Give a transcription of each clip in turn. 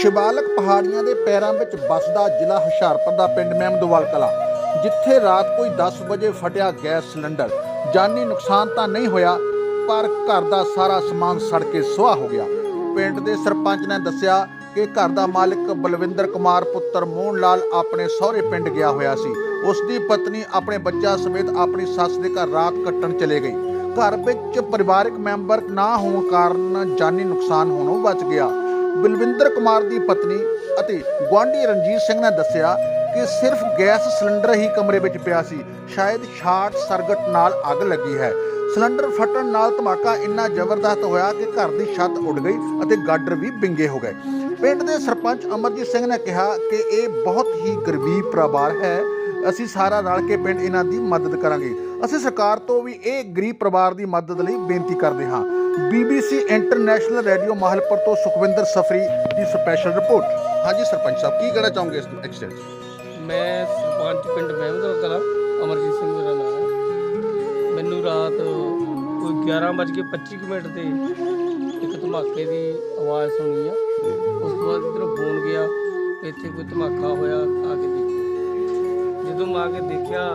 ਸ਼ਿਵਾਲਕ ਪਹਾੜੀਆਂ ਦੇ ਪੈਰਾਂ ਵਿੱਚ ਵੱਸਦਾ ਜ਼ਿਲ੍ਹਾ ਹੁਸ਼ਿਆਰਪੁਰ ਦਾ ਪਿੰਡ ਮਹਿਮਦਵਾਲ ਕਲਾ, ਜਿੱਥੇ ਰਾਤ ਕੋਈ 10 ਵਜੇ ਫਟਿਆ ਗੈਸ ਸਿਲੰਡਰ। ਜਾਨੀ ਨੁਕਸਾਨ ਤਾਂ ਨਹੀਂ ਹੋਇਆ, ਪਰ ਘਰ ਦਾ ਸਾਰਾ ਸਮਾਨ ਸੜ ਕੇ ਸੁਆਹ ਹੋ ਗਿਆ। ਪਿੰਡ ਦੇ ਸਰਪੰਚ ਨੇ ਦੱਸਿਆ ਕਿ ਘਰ ਦਾ ਮਾਲਕ ਬਲਵਿੰਦਰ ਕੁਮਾਰ ਪੁੱਤਰ ਮੋਹਨ ਲਾਲ ਆਪਣੇ ਸਹੁਰੇ ਪਿੰਡ ਗਿਆ ਹੋਇਆ ਸੀ। ਉਸ ਦੀ ਪਤਨੀ ਆਪਣੇ ਬੱਚਾ ਸਮੇਤ ਆਪਣੀ ਸੱਸ ਦੇ ਘਰ ਰਾਤ ਕੱਟਣ ਚਲੇ ਗਈ। ਘਰ ਵਿੱਚ ਪਰਿਵਾਰਕ ਮੈਂਬਰ ਨਾ ਹੋਣ ਕਾਰਨ ਜਾਨੀ ਨੁਕਸਾਨ ਹੋਣੋਂ ਬਚ ਗਿਆ। ਬਲਵਿੰਦਰ ਕੁਮਾਰ ਦੀ ਪਤਨੀ ਅਤੇ ਗੁਆਂਢੀ ਰਣਜੀਤ ਸਿੰਘ ਨੇ ਦੱਸਿਆ ਕਿ ਸਿਰਫ ਗੈਸ ਸਿਲੰਡਰ ਹੀ ਕਮਰੇ ਵਿੱਚ ਪਿਆ ਸੀ। ਸ਼ਾਇਦ ਸ਼ਾਰਟ ਸਰਕਟ ਨਾਲ ਅੱਗ ਲੱਗੀ ਹੈ। ਸਿਲੰਡਰ ਫਟਣ ਨਾਲ ਧਮਾਕਾ ਇੰਨਾ ਜ਼ਬਰਦਸਤ ਹੋਇਆ ਕਿ ਘਰ ਦੀ ਛੱਤ ਉੱਡ ਗਈ ਅਤੇ ਗਾਡਰ ਵੀ ਬਿੰਗੇ ਹੋ ਗਏ। ਪਿੰਡ ਦੇ ਸਰਪੰਚ ਅਮਰਜੀਤ ਸਿੰਘ ਨੇ ਕਿਹਾ ਕਿ ਇਹ ਬਹੁਤ ਹੀ ਗਰੀਬ ਪਰਿਵਾਰ ਹੈ। ਅਸੀਂ ਸਾਰਾ ਰਲ ਕੇ ਪਿੰਡ ਇਹਨਾਂ ਦੀ ਮਦਦ ਕਰਾਂਗੇ। ਅਸੀਂ ਸਰਕਾਰ ਤੋਂ ਵੀ ਇਹ ਗਰੀਬ ਪਰਿਵਾਰ ਦੀ ਮਦਦ ਲਈ ਬੇਨਤੀ ਕਰਦੇ ਹਾਂ। BBC ਇੰਟਰਨੈਸ਼ਨਲ ਰੇਡੀਓ ਮਾਹਲਪੁਰ ਤੋਂ ਸੁਖਵਿੰਦਰ ਸਫਰੀ ਦੀ ਸਪੈਸ਼ਲ ਰਿਪੋਰਟ। ਹਾਂਜੀ ਸਰਪੰਚ ਸਾਹਿਬ ਕੀ ਕਹਿਣਾ ਚਾਹੋਗੇ ਇਸ ਐਕਸੀਡੈਂਟ ਮੈਂ ਸਰਪੰਚ ਪਿੰਡ ਮਹਿਮਦਵਾਲ ਕਲਾਂ ਅਮਰਜੀਤ ਸਿੰਘ ਮੇਰਾ ਨਾਮ ਹੈ। ਮੈਨੂੰ ਰਾਤ ਕੋਈ 11:25 ਮਿੰਟ ਤੇ ਇੱਕ ਧਮਾਕੇ ਦੀ ਆਵਾਜ਼ ਸੁਣੀ ਆ। ਉਸ ਤੋਂ ਬਾਅਦ ਇੱਧਰੋਂ ਫੋਨ ਗਿਆ ਇੱਥੇ ਕੋਈ ਧਮਾਕਾ ਹੋਇਆ ਆ ਕੇ ਦੇਖੋ ਜਦੋਂ ਮੈਂ ਆ ਕੇ ਦੇਖਿਆ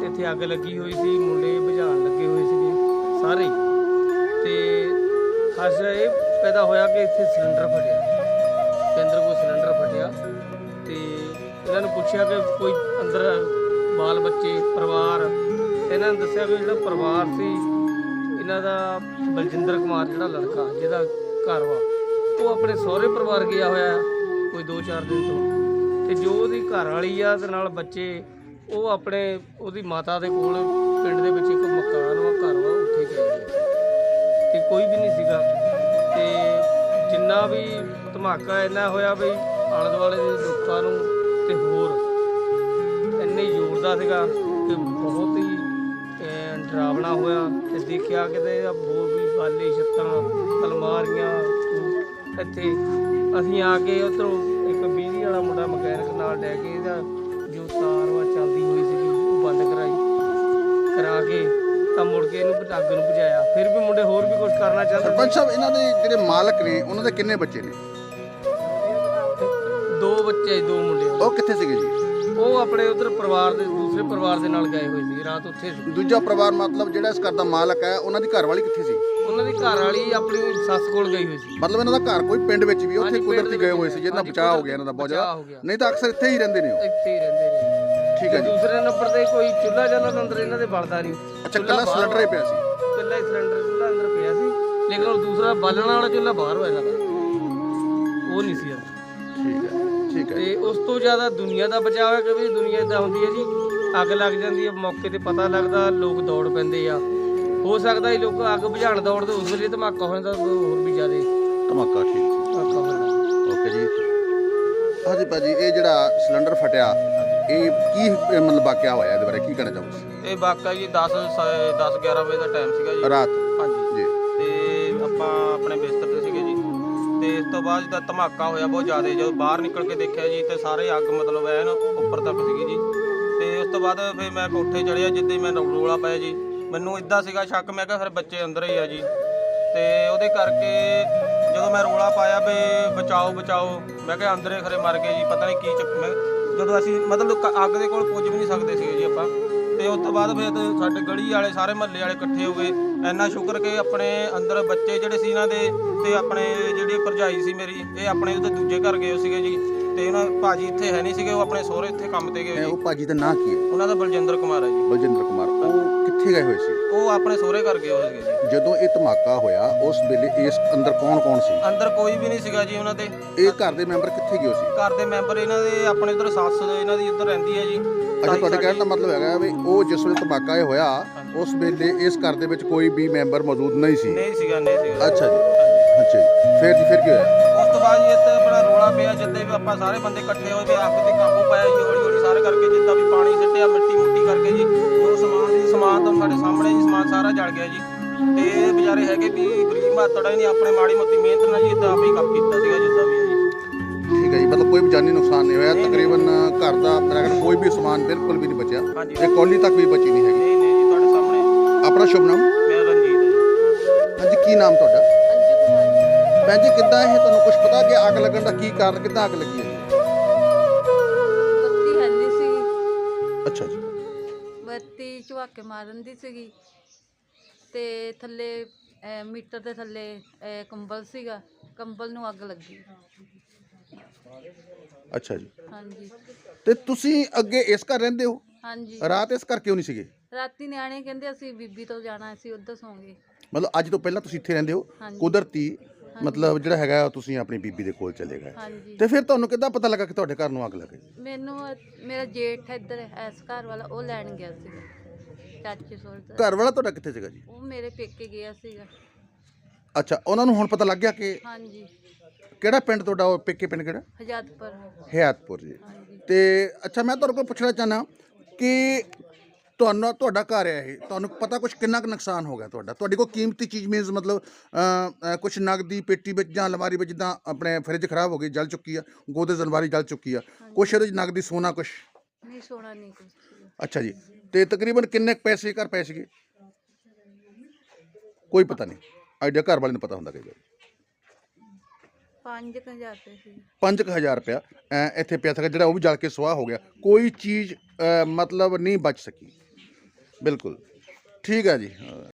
ਤੇ ਇੱਥੇ ਅੱਗ ਲੱਗੀ ਹੋਈ ਸੀ ਮੁੰਡੇ ਕਿ ਇੱਥੇ ਸਿਲੰਡਰ ਫਟਿਆ। ਤੇ ਅੰਦਰ ਕੋਈ ਸਿਲੰਡਰ ਫਟਿਆ ਤੇ ਇਹਨਾਂ ਨੂੰ ਪੁੱਛਿਆ ਕਿ ਕੋਈ ਅੰਦਰ ਬਾਲ ਬੱਚੇ, ਪਰਿਵਾਰ, ਇਹਨਾਂ ਨੇ ਦੱਸਿਆ ਵੀ ਜਿਹੜਾ ਪਰਿਵਾਰ ਸੀ, ਇਹਨਾਂ ਦਾ ਬਲਜਿੰਦਰ ਕੁਮਾਰ ਜਿਹੜਾ ਲੜਕਾ, ਜਿਹਦਾ ਘਰ ਵਾ, ਉਹ ਆਪਣੇ ਸਹੁਰੇ ਪਰਿਵਾਰ ਗਿਆ ਹੋਇਆ ਕੋਈ 2-4 ਦਿਨ ਤੋਂ। ਤੇ ਜੋ ਉਹਦੀ ਘਰ ਵਾਲੀ ਆ ਤੇ ਨਾਲ ਬੱਚੇ, ਉਹ ਆਪਣੇ, ਉਹਦੀ ਮਾਤਾ ਦੇ ਕੋਲ ਪਿੰਡ ਦੇ ਵਿੱਚ ਇੱਕ ਮਕਾਨ ਵਾ, ਘਰ ਵਾ, ਉੱਥੇ ਗਏ। ਹੋਏ ਤੇ ਕੋਈ ਵੀ ਨਹੀਂ ਸੀਗਾ। ਤੇ ਜਿੰਨਾ ਵੀ ਧਮਾਕਾ ਇੰਨਾ ਹੋਇਆ ਵੀ ਆਲੇ ਦੁਆਲੇ ਦੇ ਲੋਕਾਂ ਨੂੰ ਤੇ ਹੋਰ ਇੰਨੇ ਜ਼ੋਰਦਾਰ ਸੀਗਾ ਕਿ ਬਹੁਤ ਹੀ ਡਰਾਵਣਾ ਹੋਇਆ ਤੇ ਦੇਖਿਆ ਕਿਤੇ ਆ ਹੋਰ ਵੀ ਬਾਲੇ ਛੱਤਾਂ, ਅਲਮਾਰੀਆਂ, ਇੱਥੇ ਅਸੀਂ ਆ ਕੇ ਉਧਰੋਂ ਇੱਕ ਬਿਜਲੀ ਵਾਲਾ ਮੁੰਡਾ ਮਕੈਨਿਕ ਨਾਲ ਲੈ ਕੇ ਇਹਦਾ ਜੋ ਤਾਰ ਵਾ ਚੱਲਦੀ ਹੋਈ ਸੀ ਉਹ ਬੰਦ ਕਰਾਈ, ਕਰਾ ਕੇ ਤਾਂ ਮੁੜ ਕੇ ਇਹਨੂੰ ਅੱਗ ਨੂੰ ਬੁਝਾਇਆ ਫਿਰ ਵੀ ਮੁੰਡੇ ਹੋਰ ਵੀ ਕੁਝ ਕਰਨਾ ਚਾਹੁੰਦੇ ਸਰਪੰਚ ਸਾਹਿਬ ਇਹਨਾਂ ਦੇ ਜਿਹੜੇ ਮਾਲਕ ਨੇ ਉਹਨਾਂ ਦੇ ਕਿੰਨੇ ਬੱਚੇ ਨੇ? ਦੋ ਬੱਚੇ ਦੋ ਮੁੰਡੇ। ਉਹ ਕਿੱਥੇ ਸੀਗੇ ਜੀ? ਉਹ ਆਪਣੇ ਉਧਰ ਪਰਿਵਾਰ ਦੇ ਦੂਸਰੇ ਪਰਿਵਾਰ ਦੇ ਨਾਲ ਗਏ ਹੋਏ ਸੀ ਰਾਤ ਉੱਥੇ ਸੀ। ਦੂਜਾ ਪਰਿਵਾਰ ਮਤਲਬ ਜਿਹੜਾ ਇਸ ਘਰ ਦਾ ਮਾਲਕ ਹੈ ਉਹਨਾਂ ਦੀ ਘਰ ਵਾਲੀ ਕਿੱਥੇ ਸੀ? ਉਹਨਾਂ ਦੀ ਘਰ ਵਾਲੀ ਆਪਣੀ ਸੱਸ ਕੋਲ ਗਈ ਹੋਈ ਸੀ। ਮਤਲਬ ਇਹਨਾਂ ਦਾ ਘਰ ਕੋਈ ਪਿੰਡ ਵਿੱਚ ਵੀ ਉੱਥੇ ਹਾਂਜੀ, ਪਿੰਡ ਕੁਦਰਤੀ ਦੇ ਗਏ ਵਿੱਚ ਹੋਏ ਸੀ ਜਿਹਨਾਂ ਹਾਂਜੀ, ਬਚਾਅ ਹੋ ਗਿਆ ਇਹਨਾਂ ਦਾ ਬਹੁਤ ਬਚਾਅ ਹੋ ਜ਼ਿਆਦਾ ਗਿਆ। ਨਹੀਂ ਤਾਂ ਅਕਸਰ ਇੱਥੇ ਹੀ ਰਹਿੰਦੇ ਨੇ ਉਹ। ਇੱਥੇ ਹੀ ਰਹਿੰਦੇ ਨੇ। ਠੀਕ ਹੈ ਜੀ। ਦੂਸਰੇ ਨੰਬਰ ਤੇ ਕੋਈ ਚੁੱਲ੍ਹਾ ਜਲਾ ਅੰਦਰ ਇਹਨਾਂ ਦੇ ਬਲਦਾ ਨਹੀਂ। ਅੱਛਾ ਚੁੱਲ੍ਹਾ ਕੱਲਾ ਬਾਹਰ ਸਿਲੰਡਰ ਹੀ ਪਿਆ ਸੀ? ਇਕੱਲਾ ਹੀ ਸਿਲੰਡਰ ਚੁੱਲ੍ਹਾ ਅੰਦਰ ਪਿਆ ਸੀ। ਲੇਕਿਨ ਉਹ ਦੂਸਰਾ ਬਾਲਣ ਵਾਲਾ ਚੁੱਲ੍ਹਾ ਬਾਹਰ ਹੋਇਆ ਇਹਨਾਂ ਦਾ। ਉਹ ਨਹੀਂ ਸੀ ਅੰਦਰ। ਠੀਕ ਹੈ ਠੀਕ ਹੈ। ਤੇ ਉਸ ਤੋਂ ਜ਼ਿਆਦਾ ਦੁਨੀਆ ਦਾ ਬਚਾਅ ਹੋਇਆ ਕਿ ਵੀ ਦੁਨੀਆ ਇਦਾਂ ਹੁੰਦੀ ਹੈ ਜੀ ਅੱਗ ਲੱਗ ਜਾਂਦੀ ਹੈ ਮੌਕੇ ਤੇ ਪਤਾ ਲੱਗਦਾ ਲੋਕ ਦੌੜ ਪੈਂਦੇ ਆ। ਹੋ ਸਕਦਾ ਇਹ ਲੋਕ ਅੱਗ ਬੁਝਾਉਣ ਦੌੜਦੇ ਉਸ ਵੇਲੇ ਧਮਾਕਾ ਹੋ ਜਾਂਦਾ ਹੋਰ ਵੀ ਜ਼ਿਆਦਾ। ਧਮਾਕਾ ਠੀਕ ਧਮਾਕਾ ਹੋ ਜਾਂਦਾ ਓਕੇ ਜੀ। ਹਾਂਜੀ ਭਾਜੀ ਇਹ ਜਿਹੜਾ ਸਿਲੰਡਰ ਫਟਿਆ ਇਹ ਕੀ ਇਹ ਮਤਲਬ ਵਾਕਿਆ ਹੋਇਆ ਇਹਦੇ ਬਾਰੇ? ਕੀ ਕਹਿਣਾ ਚਾਹੋਗੇ? ਇਹ ਵਾਕਾ ਜੀ 10 10 11 ਵਜੇ ਦਾ ਟਾਈਮ ਸੀਗਾ ਜੀ। ਰਾਤ? ਹਾਂਜੀ। ਜੀ। ਤੇ ਆਪਾਂ ਆਪਣੇ ਬਿਸਤਰ ਤੇ ਸੀਗੇ ਜੀ। ਤੇ ਇਸ ਤੋਂ ਬਾਅਦ ਜਦੋਂ ਧਮਾਕਾ ਹੋਇਆ ਬਹੁਤ ਜ਼ਿਆਦਾ ਜਦੋਂ ਬਾਹਰ ਨਿਕਲ ਕੇ ਦੇਖਿਆ ਜੀ ਤੇ ਸਾਰੇ ਅੱਗ ਮਤਲਬ ਐਨ ਉੱਪਰ ਤੱਕ ਸੀਗੀ ਜੀ। ਤੇ ਉਸ ਤੋਂ ਬਾਅਦ ਫਿਰ ਮੈਂ ਕੋਠੇ ਚੜਿਆ ਜਿੱਦਾਂ ਹੀ ਮੈਂ ਰੌਲਾ ਪਾਇਆ ਜੀ। ਮੈਨੂੰ ਇਦਾਂ ਸੀਗਾ ਸ਼ੱਕ ਮੈਂ ਕਿਹਾ ਫਿਰ ਬੱਚੇ ਅੰਦਰ ਹੀ ਆ ਜੀ। ਤੇ ਉਹਦੇ ਕਰਕੇ ਜਦੋਂ ਮੈਂ ਰੋਲਾ ਪਾਇਆ ਵੀ ਬਚਾਓ ਬਚਾਓ ਮੈਂ ਕਿਹਾ ਅੰਦਰੇ ਖਰੇ ਮਰ ਗਏ ਜੀ ਪਤਾ ਨਹੀਂ ਕੀ ਚੱਕ ਮੈਂ ਜਦੋਂ ਅਸੀਂ ਮਤਲਬ ਕ- ਅੱਗ ਦੇ ਕੋਲ ਪੁੱਜ ਵੀ ਨਹੀਂ ਸਕਦੇ ਸੀਗੇ ਜੀ ਆਪਾਂ। ਤੇ ਉਸ ਤੋਂ ਬਾਅਦ ਫਿਰ ਤੇ ਸਾਡੇ ਗਲੀ ਵਾਲੇ ਸਾਰੇ ਮਹੱਲੇ ਵਾਲੇ ਇਕੱਠੇ ਹੋ ਗਏ। ਇੰਨਾ ਸ਼ੁਕਰ ਕਿ ਆਪਣੇ ਅੰਦਰ ਬੱਚੇ ਜਿਹੜੇ ਸੀ ਇਹਨਾਂ ਦੇ ਤੇ ਆਪਣੇ ਜਿਹੜੀ ਭਰਜਾਈ ਸੀ ਮੇਰੀ ਇਹ ਆਪਣੇ ਉਹਦੇ ਦੂਜੇ ਘਰ ਗਏ ਸੀਗੇ ਜੀ। ਤੇ ਉਹਨਾਂ ਭਾਜੀ ਇੱਥੇ ਹੈ ਨਹੀਂ ਸੀਗੇ ਉਹ ਆਪਣੇ ਸਹੁਰੇ ਇੱਥੇ ਕੰਮ ਤੇ ਗਏ ਜੀ। ਉਹ ਭਾਜੀ ਦਾ ਨਾਂ ਕੀ ਹੈ? ਉਹਨਾਂ ਦਾ ਬਲਜਿੰਦਰ ਕੁਮਾਰ ਹੈ ਜੀ। ਬਲਜਿੰਦਰ ਕੁਮਾਰ। ਉਹ ਕਿੱਥੇ ਗਏ ਹੋਏ ਸੀ। ਉਹ ਆਪਣੇ ਸਹੁਰੇ ਘਰ ਗਏ ਹੋਏ ਸੀਗੇ ਜੀ। ਜਦੋਂ ਇਹ ਧਮਾਕਾ ਹੋਇਆ ਉਸ ਵੇਲੇ ਇਸ ਅੰਦਰ ਕੌਣ ਕੌਣ ਸੀ? ਅੰਦਰ ਕੋਈ ਵੀ ਨਹੀਂ ਸੀਗਾ ਜੀ ਉਹਨਾਂ ਦੇ। ਇਹ ਘਰ ਦੇ ਮੈਂਬਰ ਕਿੱਥੇ ਗਏ ਸੀ? ਘਰ ਦੇ ਮੈਂਬਰ ਇਹਨਾਂ ਦੇ ਆਪਣੇ ਉਧਰ ਸੱਸ ਇਹਨਾਂ ਦੀ ਉੱਧਰ ਰਹਿੰਦੀ ਹੈ ਜੀ। ਅੱਛਾ ਤੁਹਾਡੇ ਕਹਿਣ ਦਾ ਮਤਲਬ ਹੈਗਾ ਵੀ ਉਹ ਜਿਸ ਵੇਲੇ ਧਮਾਕਾ ਇਹ ਹੋਇਆ ਉਸ ਵੇਲੇ ਇਸ ਘਰ ਦੇ ਵਿੱਚ ਕੋਈ ਵੀ ਮੈਂਬਰ ਮੌਜੂਦ ਨਹੀਂ ਸੀ। ਨਹੀਂ ਸੀਗਾ ਨਹੀਂ ਸੀਗਾ। ਅੱਛਾ ਜੀ। ਅੱਛਾ ਜੀ। ਫਿਰ ਜੀ ਫਿਰ ਕੀ ਹੋਇਆ? ਉਸ ਤੋਂ ਬਾਅਦ ਜੀ ਇੱਥੇ ਆਪਣਾ ਰੋਲਾ ਪਿਆ ਜਿੱਦੇ ਵੀ ਆਪਾਂ ਸਾਰੇ ਬੰਦੇ ਇਕੱਠੇ ਹੋਏ ਤੇ ਅੱਗ ਤੇ ਕਾਬੂ ਪਾਇਆ ਜੀ ਹੌਲੀ ਹੌਲੀ ਸਾਰੇ ਕਰਕੇ ਜਿੱਦਾਂ ਵੀ ਪਾਣੀ ਸਿੱਟਿਆ ਮਿੱਟੀ ਸਾਰਾ ਜਲ ਗਿਆ ਜੀ। ਤੇ ਇਹ ਵਿਚਾਰੇ ਹੈਗੇ ਵੀ ਗਰੀਬ ਮਾਤੜਾ ਨਹੀਂ ਆਪਣੇ ਮਾੜੀ ਮੋਟੀ ਮਿਹਨਤ ਨਾਲ ਜੀ ਇਦਾਂ ਆਪੇ ਕੰਮ ਕੀਤਾ ਸੀਗਾ ਜਿੱਦਾਂ ਵੀ ਹੈ ਜੀ। ਠੀਕ ਹੈ ਜੀ ਮਤਲਬ ਕੋਈ ਵੀ ਜਾਨੀ ਨੁਕਸਾਨ ਨਹੀਂ ਹੋਇਆ। ਤਕਰੀਬਨ ਘਰ ਦਾ ਖਿਆਲ ਕੋਈ ਵੀ ਸਮਾਨ ਬਿਲਕੁਲ ਵੀ ਨਹੀਂ ਬਚਿਆ। ਹਾਂਜੀ ਇਹ ਕੌਲੀ ਤੱਕ ਵੀ ਬਚੀ ਨਹੀਂ ਹੈਗੀ। ਨਹੀਂ ਨਹੀਂ ਜੀ ਤੁਹਾਡੇ ਸਾਹਮਣੇ। ਆਪਣਾ ਸ਼ੁਭ ਨਾਮ? ਮੇਰਾ ਰਣਜੀਤ ਹੈ ਜੀ। ਹਾਂਜੀ ਕੀ ਨਾਮ ਤੁਹਾਡਾ? ਭੈਣ ਜੀ ਕਿੱਦਾਂ ਇਹ ਤੁਹਾਨੂੰ ਕੁਝ ਪਤਾ ਕਿ ਅੱਗ ਲੱਗਣ ਦਾ ਕੀ ਕਾਰਨ ਕਿੱਦਾਂ ਅੱਗ ਲੱਗੀ ਹੈ? ਬੱਤੀ ਹੈ ਨਹੀਂ ਸੀ ਅੱਛਾ ਜੀ। ਬੱਤੀ ਝਵਾਕੇ ਮਾਰਨ ਦੀ ਸੀਗੀ। ਤੇ ਥੱਲੇ ਅਹ, ਮੀਟਰ ਦੇ ਥੱਲੇ ਅਹ, ਕੰਬਲ ਸੀਗਾ। ਕੰਬਲ ਨੂੰ ਅੱਗ ਲੱਗੀ। ਅੱਛਾ ਜੀ। ਹਾਂਜੀ। ਤੇ ਤੁਸੀਂ ਅੱਗੇ ਇਸ ਘਰ ਰਹਿੰਦੇ ਹੋ? ਹਾਂਜੀ। ਰਾਤ ਇਸ ਘਰ ਕਿਉਂ ਨਹੀਂ ਸੀਗੇ? ਰਾਤੀ ਨਿਆਣੇ ਕਹਿੰਦੇ ਅਸੀਂ ਬੀਬੀ ਤੋਂ ਜਾਣਾ ਅਸੀਂ ਉੱਧਰ ਸੌਂਗੇ। ਮਤਲਬ ਅੱਜ ਤੋਂ ਪਹਿਲਾਂ ਤੁਸੀਂ ਇੱਥੇ ਰਹਿੰਦੇ ਹੋ? ਹਾਂਜੀ। ਕੁਦਰਤੀ ਮਤਲਬ ਜਿਹੜਾ ਹੈਗਾ ਤੁਸੀਂ ਆਪਣੀ ਬੀਬੀ ਦੇ ਕੋਲ ਚਲੇ ਗਏ। ਹਾਂਜੀ। ਤੇ ਫਿਰ ਤੁਹਾਨੂੰ ਕਿੱਦਾਂ ਪਤਾ ਲੱਗਾ ਕਿ ਤੁਹਾਡੇ ਘਰ ਨੂੰ ਅੱਗ ਲੱਗ ਗਈ? ਮੈਨੂੰ ਮੇਰਾ ਜੇਠ ਇੱਧਰ ਐਸ ਘਰ ਵਾਲਾ ਉਹ ਲੈਣ ਗਿਆ ਸੀਗਾ। ਚਾਚੇ ਘਰ ਵਾਲਾ ਤੁਹਾਡਾ ਕਿੱਥੇ ਸੀਗਾ ਜੀ? ਉਹ ਮੇਰੇ ਪੇਕੇ ਗਿਆ ਸੀਗਾ। ਅੱਛਾ ਉਹਨਾਂ ਨੂੰ ਹੁਣ ਪਤਾ ਲੱਗ ਗਿਆ ਕਿ ਹਾਂਜੀ। ਕਿਹੜਾ ਪਿੰਡ ਤੁਹਾਡਾ ਉਹ ਪੇਕੇ ਪਿੰਡ ਕਿਹੜਾ? ਹਜਾਤਪੁਰ ਹਿਆਤਪੁਰ ਜੀ। ਹਾਂਜੀ। ਤੇ ਅੱਛਾ ਮੈਂ ਤੁਹਾਡੇ ਕੋਲ ਪੁੱਛਣਾ ਚਾਹਨਾ ਕਿ ਤੁਹਾਨੂੰ ਤੁਹਾਡਾ ਘਰ ਹੈ ਇਹ। ਤੁਹਾਨੂੰ ਪਤਾ ਕੁਝ ਕਿੰਨਾ ਕੁ ਨੁਕਸਾਨ ਹੋ ਗਿਆ ਤੁਹਾਡਾ? ਤੁਹਾਡੀ ਕੋਈ ਕੀਮਤੀ ਚੀਜ਼ ਮੀਨਸ ਮਤਲਬ ਕੁਝ ਨਗਦੀ ਪੇਟੀ ਵਿੱਚ ਜਾਂ ਅਲਮਾਰੀ ਵਿੱਚ ਜਿੱਦਾਂ ਆਪਣੇ ਫਰਿੱਜ ਖਰਾਬ ਹੋ ਗਈ ਜਲ ਚੁੱਕੀ ਆ ਗੋਦਰੇਜ ਅਲਮਾਰੀ ਜਲ ਚੁੱਕੀ ਆ। ਕੁਛ ਇਹਦੇ ਵਿੱਚ ਨਗਦੀ ਸੋਨਾ ਕੁਛ? ਨਹੀਂ ਸੋਣਾ ਨਹੀਂ ਕੁਛ। ਸੀਗਾ। ਅੱਛਾ ਜੀ। ਤੇ ਤਕਰੀਬਨ ਕਿੰਨੇ ਕੁ ਪੈਸੇ ਘਰ ਪੈ ਸੀਗੇ? ਕੋਈ ਪਤਾ ਨਹੀਂ। ਆਈਡੀਆ ਘਰ ਵਾਲੇ ਨੂੰ ਪਤਾ ਹੁੰਦਾ ਕਈ ਵਾਰ। ਪੰਜ ਕੁ ਹਜ਼ਾਰ ਰੁਪਏ ਸੀ। 5000 ਰੁਪਇਆ ਅਹ, ਇੱਥੇ ਪਿਆ ਸੀਗਾ ਜਿਹੜਾ ਉਹ ਵੀ ਜਲ ਕੇ ਸੁਆਹ ਹੋ ਗਿਆ। ਕੋਈ ਚੀਜ਼ ਮਤਲਬ ਨਹੀਂ ਬਚ ਸਕੀ। ਬਿਲਕੁਲ। ਠੀਕ ਹੈ ਜੀ।